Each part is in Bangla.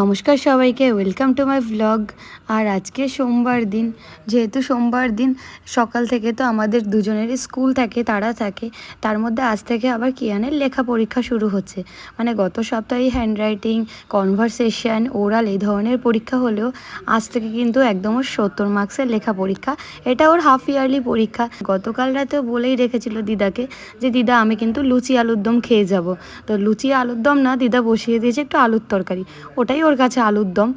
নমস্কার সবাইকে ওয়েলকাম টু মাই ভ্লগ আর আজকে সোমবার দিন, যেহেতু সোমবার দিন, সকাল থেকে তো আমাদের দুজনেরই স্কুল থাকে, তারা থাকে। তার মধ্যে আজ থেকে আবার কিয়ানের লেখা পরীক্ষা শুরু হচ্ছে। মানে গত সপ্তাহে হ্যান্ডরাইটিং কনভারসেশন ওরাল এই ধরনের পরীক্ষা হলেও আজ থেকে কিন্তু একদম ওর সত্তর মার্কসের লেখা পরীক্ষা। এটা ওর হাফ ইয়ারলি পরীক্ষা। গতকাল রাতেও বলেই রেখেছিল দিদাকে যে, দিদা, আমি কিন্তু লুচি আলুর দম খেয়ে যাব। তো লুচি আলুর দম না, দিদা বসিয়ে দিয়েছে একটু আলুর তরকারি। ওটাই ওর কাছে আলুর দম।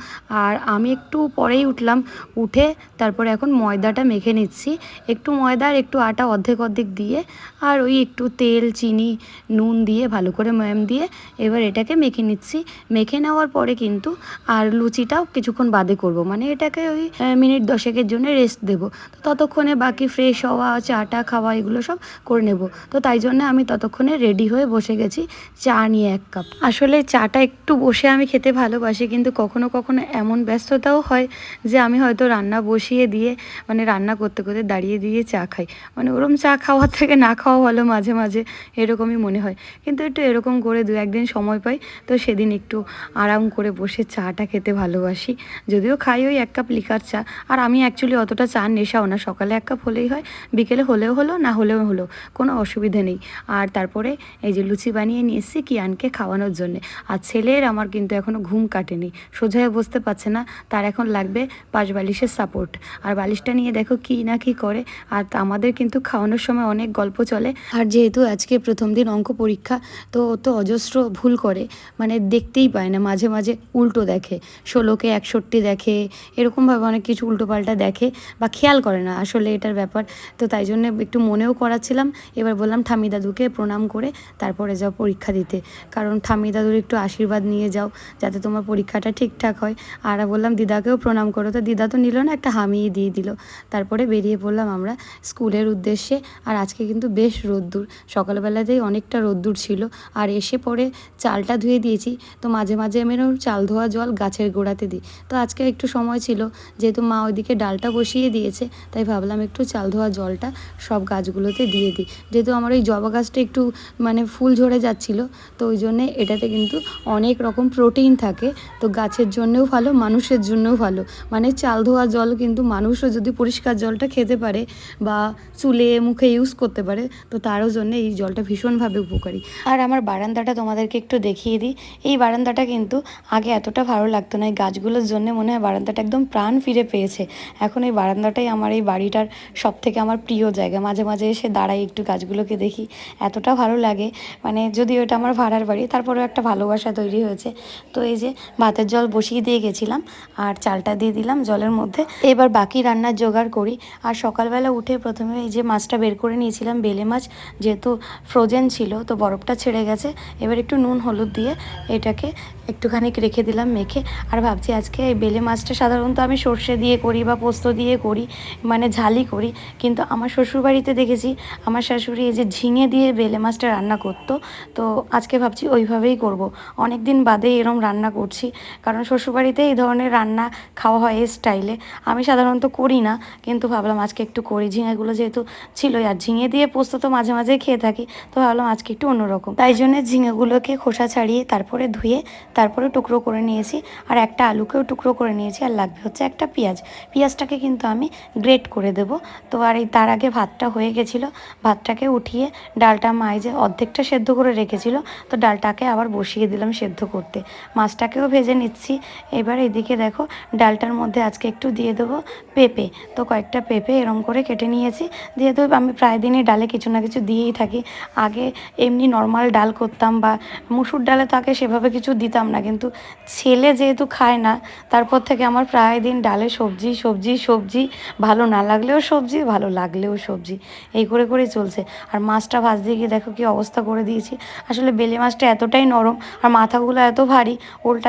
আর আমি একটু পরেই উঠলাম, উঠে তারপরে এখন ময়দাটা মেখে নিচ্ছি। একটু ময়দা আর একটু আটা অর্ধেক অর্ধেক দিয়ে, আর ওই একটু তেল, চিনি, নুন দিয়ে ভালো করে ময়াম দিয়ে এবার এটাকে মেখে নিচ্ছি। মেখে নেওয়ার পরে কিন্তু আর লুচিটাও কিছুক্ষণ বাদে করব। মানে এটাকে ওই মিনিট দশেকের জন্য রেস্ট দেবো। তো ততক্ষণে বাকি ফ্রেশ হওয়া চাটা খাওয়া এগুলো সব করে নেব। তো তাই জন্য আমি ততক্ষণে রেডি হয়ে বসে গেছি, চা নিয়ে এক কাপ আসলে চাটা একটু বসে আমি খেতে ভালোবাসি। কিন্তু কখনো কখনো এমন ব্যস্ততাও হয় যে আমি হয়তো রান্না বসিয়ে দিয়ে মানে রান্না করতে করতে দাঁড়িয়ে দিয়ে চা খাই। মানে ওরম চা খাওয়ার থেকে না খাওয়া ভালো মাঝে মাঝে এরকমই মনে হয়। কিন্তু একটু এরকম করে দু একদিন সময় পাই, তো সেদিন একটু আরাম করে বসে চাটা খেতে ভালোবাসি। যদিও খাই ওই এক কাপ লিকার চা। আর আমি অ্যাকচুয়ালি অতটা চা নেশাও না। সকালে এক কাপ হলেই হয়, বিকেলে হলেও হলো, না হলেও হলো, কোনো অসুবিধে নেই। আর তারপরে এই যে লুচি বানিয়ে নিয়ে এসেছি কিয়ানকে খাওয়ানোর জন্যে। আর ছেলের আমার কিন্তু এখনও ঘুম কাটেনি। সোজা হয়ে বসতে পারছে না, তার এখন লাগবে পাশ বালিশের সাপোর্ট আর বালিশটা নিয়ে দেখো কি না কি করে, আর আমাদের কিন্তু খাওয়ানোর সময় অনেক গল্প চলে। আর যেহেতু আজকে প্রথম দিন অঙ্ক পরীক্ষা, তো ও তো অজস্র ভুল করে মানে দেখতেই পায় না, মাঝে মাঝে উল্টো দেখে। ষোলোকে একষট্টি দেখে, এরকমভাবে অনেক কিছু উল্টো পাল্টা দেখে, বা খেয়াল করে না আসলে এটার ব্যাপার। তো তাই জন্য একটু মনেও করাচ্ছিলাম, এবার বললাম ঠাম্মি দাদুকে প্রণাম করে, তারপরে যাও পরীক্ষা দিতে। কারণ ঠাম্মি দাদুর একটু আশীর্বাদ নিয়ে যাও, যাতে তোমার পরীক্ষাটা ঠিকঠাক হয়। আর বললাম, দিদাকেও প্রণাম করো। তো দিদা তো নিল না, একটা হামিয়ে দিয়ে দিল। তারপরে বেরিয়ে পড়লাম আমরা স্কুলের উদ্দেশ্যে। আর আজকে কিন্তু বেশ রোদ্দুর। সকালবেলাতেই অনেকটা রোদ্দুর ছিল। আর এসে পরে চালটা ধুয়ে দিয়েছি। তো মাঝে মাঝে আমি চাল ধোয়া জল গাছের গোড়াতে দিই। তো আজকে একটু সময় ছিল, যেহেতু মা ওইদিকে ডালটা বসিয়ে দিয়েছে, তাই ভাবলাম একটু চাল ধোয়া জলটা সব গাছগুলোতে দিয়ে দিই। যেহেতু আমার ওই জবা গাছটা একটু মানে ফুল ঝরে যাচ্ছিল, তো ওই জন্যে এটাতে কিন্তু অনেক রকম প্রোটিন থাকে। তো গাছের জন্যও ভালো, মানুষের জন্যও ভালো। মানে চাল ধোয়া জল কিন্তু মানুষও যদি পরিষ্কার জলটা খেতে পারে বা চুলে মুখে ইউজ করতে পারে, তো তারও জন্য এই জলটা ভীষণভাবে উপকারী। আর আমার বারান্দাটা তোমাদেরকে একটু দেখিয়ে দিই। এই বারান্দাটা কিন্তু আগে এতটা ভালো লাগতো না, এই গাছগুলোর জন্য মনে হয় বারান্দাটা একদম প্রাণ ফিরে পেয়েছে। এখন এই বারান্দাটাই আমার এই বাড়িটার সব থেকে আমার প্রিয় জায়গা। মাঝে মাঝে এসে দাঁড়াই একটু গাছগুলোকে দেখি, এতটা ভালো লাগে। মানে যদিও এটা আমার ভাড়ার বাড়ি, তারপরেও একটা ভালোবাসা তৈরি হয়েছে। তো এই যে ভাতের জল বসিয়ে দিয়ে গেছিলাম আর চালটা দিয়ে দিলাম জলের মধ্যে। এবার বাকি রান্নার জোগাড় করি। আর সকালবেলা উঠে প্রথমে এই যে মাছটা বের করে নিয়েছিলাম, বেলে মাছ, যেহেতু ফ্রোজেন ছিল, তো বরফটা ছেড়ে গেছে। এবার একটু নুন, হলুদ দিয়ে এটাকে একটুখানি রেখে দিলাম, মেখে। আর ভাবছি আজকে এই বেলে মাছটা সাধারণত আমি সর্ষে দিয়ে করি বা পোস্ত দিয়ে করি মানে ঝালি করি। কিন্তু আমার শ্বশুরবাড়িতে দেখেছি, আমার শাশুড়ি এই যে ঝিঙে দিয়ে বেলে মাছটা রান্না করতো, তো আজকে ভাবছি ওইভাবেই করব। অনেক দিন বাদে এরম রান্না করছি। কারণ শ্বশুরবাড়িতে এই ধরনের রান্না খাওয়া হয় এই স্টাইলে। আমি সাধারণত করি না, কিন্তু ভাবলাম আজকে একটু করি। ঝিঙেগুলো যেহেতু ছিলই, আর ঝিঙে দিয়ে পোস্ত তো মাঝে মাঝে খেয়ে থাকি, তো ভাবলাম আজকে একটু অন্যরকম। তাই জন্য ঝিঙেগুলোকে খোসা ছাড়িয়ে তারপরে ধুয়ে তারপরে টুকরো করে নিয়েছি, আর একটা আলুকেও টুকরো করে নিয়েছি, আর লাগবে হচ্ছে একটা পেঁয়াজ। পেঁয়াজটাকে কিন্তু আমি গ্রেট করে দেব। তো আর এই তার আগে ভাতটা হয়ে গেছিল, ভাতটাকে উঠিয়ে ডালটা মাই যে অর্ধেকটা সেদ্ধ করে রেখেছিল, তো ডালটাকে আবার বসিয়ে দিলাম সেদ্ধ করতে। মাছটাকেও ভেজে নিচ্ছি। এবার এদিকে দেখো, ডালটার মধ্যে আজকে একটু দিয়ে দেবো পেঁপে। তো কয়েকটা পেঁপে এরম করে কেটে নিয়েছি। যেহেতু আমি প্রায় দিনই ডালে কিছু না কিছু দিয়েই থাকি। আগে এমনি নর্মাল ডাল করতাম বা মুসুর ডালে তো আগে সেভাবে কিছু দিতাম না। কিন্তু ছেলে যেহেতু খায় না, তারপর থেকে আমার প্রায় দিন ডালে সবজি সবজি সবজি, ভালো না লাগলেও সবজি, ভালো লাগলেও সবজি। এই করে করে চলছে। আর মাছটা ভাজ দিয়ে গিয়ে দেখো কি অবস্থা করে দিয়েছি। আসলে বেলে মাছটা এতটাই নরম, আর মাথাগুলো এত ভারী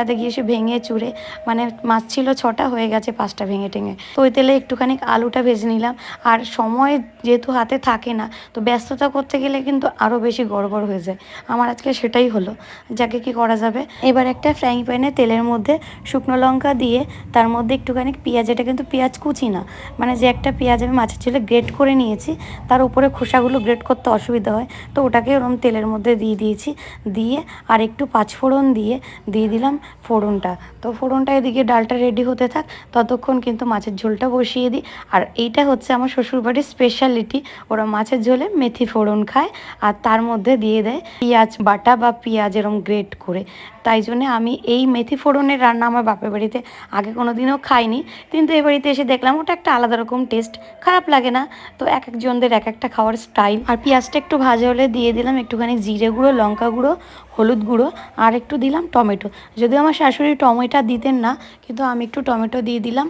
উল্টাতে গিয়ে সে ভেঙে চুরে মানে মাছ ছিল ছটা হয়ে গেছে পাঁচটা ভেঙে টেঙে। তো ওই তেলে একটুখানি আলুটা ভেজে নিলাম। আর সময় যেহেতু হাতে থাকে না, তো ব্যস্ততা করতে গেলে কিন্তু আরও বেশি গড়বড় হয়ে যায়। আমার আজকে সেটাই হলো। যাকে কি করা যাবে? এবার একটা ফ্রাইং প্যানে তেলের মধ্যে শুকনো লঙ্কা দিয়ে তার মধ্যে একটুখানি পেঁয়াজ, এটা কিন্তু পেঁয়াজ কুচি না মানে যে একটা পেঁয়াজ আমি মাছের ছেলে গ্রেট করে নিয়েছি, তার উপরে খোসাগুলো গ্রেট করতে অসুবিধা হয়। তো ওটাকে ওরম তেলের মধ্যে দিয়ে দিয়েছি। দিয়ে আর একটু পাঁচফোড়ন দিয়ে দিয়ে দিলাম ফোড়নটা। তো ফোড়নটা এদিকে ডালটা রেডি হতে থাক, ততক্ষণ কিন্তু মাছের ঝোলটা বসিয়ে দিই। আর এইটা হচ্ছে আমার শ্বশুরবাড়ির স্পেশালিটি ওরা মাছের ঝোলে মেথি ফোড়ন খায় আর তার মধ্যে দিয়ে দেয় পেঁয়াজ বাটা বা পেঁয়াজ এরম গ্রেট করে। তাই জন্যে আমি এই মেথি ফোড়নের রান্না আমার বাপের বাড়িতে আগে কোনো দিনও খাইনি। কিন্তু এ বাড়িতে এসে দেখলাম ওটা একটা আলাদা রকম টেস্ট খারাপ লাগে না। তো এক একজনদের এক একটা খাওয়ার স্টাইল আর পেঁয়াজটা একটু ভাজা হলে দিয়ে দিলাম একটুখানি জিরে গুঁড়ো, লঙ্কা গুঁড়ো, হলুদ গুঁড়ো, আর একটু দিলাম টমেটো। যদিও আমার শাশুড়ি টমেটো দিতেন না, কিন্তু আমি একটু টমেটো দিয়ে দিলাম।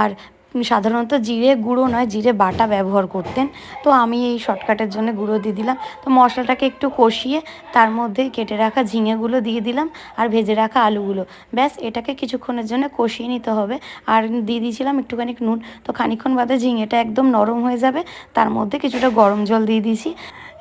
আর সাধারণত জিরে গুঁড়ো নয়, জিরে বাটা ব্যবহার করতেন। তো আমি এই শর্টকাটের জন্য গুঁড়ো দিয়ে দিলাম। তো মশলাটাকে একটু কষিয়ে তার মধ্যে কেটে রাখা ঝিঙেগুলো দিয়ে দিলাম আর ভেজে রাখা আলুগুলো। ব্যাস, এটাকে কিছুক্ষণের জন্য কষিয়ে নিতে হবে। আর দিয়ে দিয়েছিলাম একটুখানি নুন। তো খানিক্ষণ বাদে ঝিঙেটা একদম নরম হয়ে যাবে। তার মধ্যে কিছুটা গরম জল দিয়ে দিয়েছি।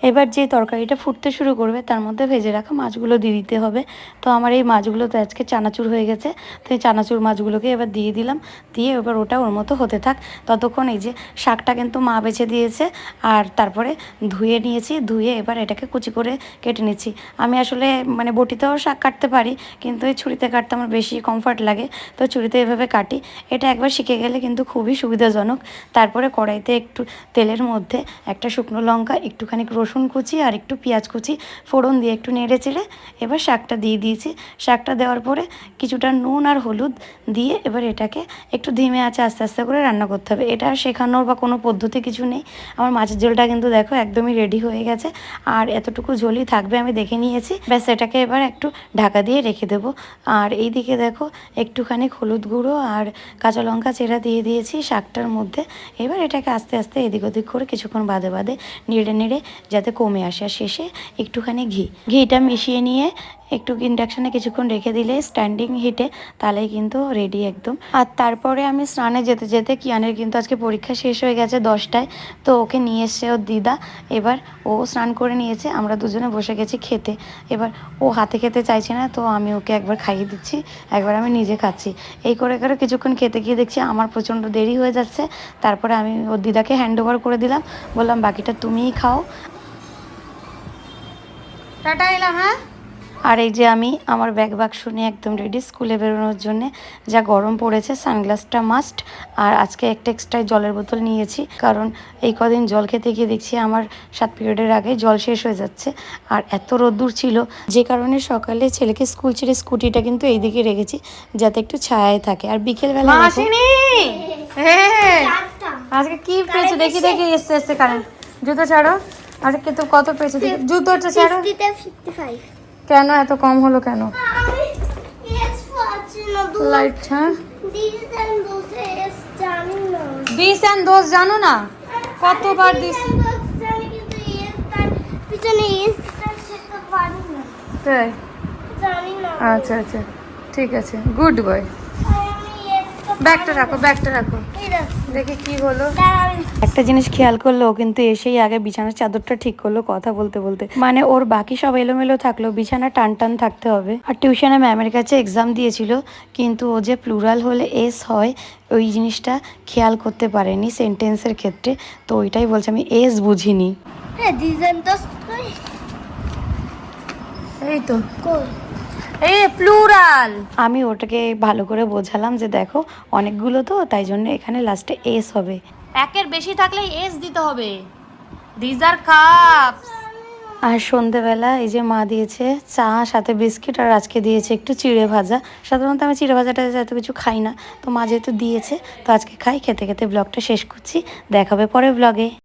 এবার যে তরকারিটা ফুটতে শুরু করবে, তার মধ্যে ভেজে রাখা মাছগুলো দিয়ে দিতে হবে। তো আমার এই মাছগুলো তো আজকে চানাচুর হয়ে গেছে, তো এই চানাচুর মাছগুলোকে এবার দিয়ে দিলাম। দিয়ে এবার ওটা ওর মতো হতে থাক। ততক্ষণ এই যে শাকটা কিন্তু মা বেছে দিয়েছে, আর তারপরে ধুয়ে নিয়েছি। ধুয়ে এবার এটাকে কুচি করে কেটে নিচ্ছি। আমি আসলে মানে বটিতেও শাক কাটতে পারি, কিন্তু এই ছুরিতে কাটতে আমার বেশি কমফর্ট লাগে। তো ছুরিতে এভাবে কাটি। এটা একবার শিখে গেলে কিন্তু খুবই সুবিধাজনক। তারপরে কড়াইতে একটু তেলের মধ্যে একটা শুকনো লঙ্কা, একটুখানি রসুন কুচি আর একটু পেঁয়াজ কুচি ফোড়ন দিয়ে একটু নেড়ে চেড়ে এবার শাকটা দিয়ে দিয়েছি। শাকটা দেওয়ার পরে কিছুটা নুন আর হলুদ দিয়ে এবার এটাকে একটু ধিমে আছে আস্তে আস্তে করে রান্না করতে হবে। এটা আর শেখানোর বা কোনো পদ্ধতি কিছু নেই। আমার মাছের ঝোলটা কিন্তু দেখো একদমই রেডি হয়ে গেছে। আর এতটুকু ঝোলই থাকবে আমি দেখে নিয়েছি। ব্যাস এটাকে এবার একটু ঢাকা দিয়ে রেখে দেবো। আর এই দিকে দেখো একটুখানি হলুদ গুঁড়ো আর কাঁচা লঙ্কা চেরা দিয়ে দিয়েছি শাকটার মধ্যে। এবার এটাকে আস্তে আস্তে এদিক ওদিক করে কিছুক্ষণ বাদে বাদে নেড়ে নেড়ে যাতে কমে আসে। আর শেষে একটুখানি ঘি। ঘিটা মিশিয়ে নিয়ে একটু ইন্ডাকশানে কিছুক্ষণ রেখে দিলে স্ট্যান্ডিং হিটে তাহলেই কিন্তু রেডি একদম। আর তারপরে আমি স্নানে যেতে যেতে কিয়ানের কিন্তু আজকে পরীক্ষা শেষ হয়ে গেছে দশটায়, তো ওকে নিয়ে এসছে ওর দিদা। এবার ও স্নান করে নিয়েছে, আমরা দুজনে বসে গেছি খেতে। এবার ও হাতে খেতে চাইছে না, তো আমি ওকে একবার খাইয়ে দিচ্ছি, একবার আমি নিজে খাচ্ছি। এই করে করে কিছুক্ষণ খেতে গিয়ে দেখছি আমার প্রচণ্ড দেরি হয়ে যাচ্ছে। তারপরে আমি ওর দিদাকে হ্যান্ড ওভার করে দিলাম। বললাম, বাকিটা তুমিই খাও। টাটা এলাম হ্যাঁ? আর এই যে আমি আমার ব্যাগ বাক্স নিয়ে একদম রেডি স্কুলে বেরোনোর জন্য যা গরম পড়েছে সানগ্লাসটা মাস্ট আর আজকে একটা এক্সট্রা জলের বোতল নিয়েছি কারণ এই কদিন জল খেতে গিয়ে দেখছি আমার সাত পিরিয়ডের আগে জল শেষ হয়ে যাচ্ছে। আর এত রোদ্দুর ছিল যে কারণে সকালে ছেলেকে স্কুল ছেড়ে স্কুটিটা কিন্তু এইদিকে রেখেছি যাতে একটু ছায়ায় থাকে। আর বিকেলবেলা হ্যাঁ আজকে কি পেয়েছ? দেখি দেখি এসছে এসছে কারেন্ট জুতো ছাড়ো। আজকে কিন্তু কত পেয়েছ? জুতোটা ছাড়ো। কেন? এত কম হলো কেন? লাইট হ্যাঁ? দিস অ্যান্ড দোষ জানো না। কতবার দিস তাই? আচ্ছা আচ্ছা। ঠিক আছে। গুড বয় ব্যাগটা রাখো ব্যাগটা রাখো। দেখো কি হলো। একটা জিনিস খেয়াল করল কিন্তু এসেই আগে বিছানার চাদরটা ঠিক করল কথা বলতে বলতে। মানে ওর বাকি সব এলোমেলো থাকল বিছানা টান টান থাকতে হবে। আর টিউশনে ম্যামের কাছে এক্সাম দিয়েছিল কিন্তু ও যে প্লুরাল হলে এস হয় ওই জিনিসটা খেয়াল করতে পারেনি সেন্টেন্সের ক্ষেত্রে। তো ওইটাই বলছে আমি এস বুঝিনি। হ্যাঁ ডিজাইন তো কই এই তো। এই প্লুরাল আমি ওটাকে ভালো করে বোঝালাম যে দেখো অনেকগুলো তো তাই জন্য এখানে লাস্টে এস হবে। একের বেশি থাকলে এস দিতে হবে। দিস আর কাপস আর সন্ধেবেলা এই যে মা দিয়েছে চা সাথে বিস্কিট আর আজকে দিয়েছে একটু চিড়ে ভাজা। সাধারণত আমি চিড়ে ভাজাটা এত কিছু খাই না তো মা যেহেতু দিয়েছে তো আজকে খাই খেতে খেতে ব্লগটা শেষ করছি। দেখাবে পরে ব্লগে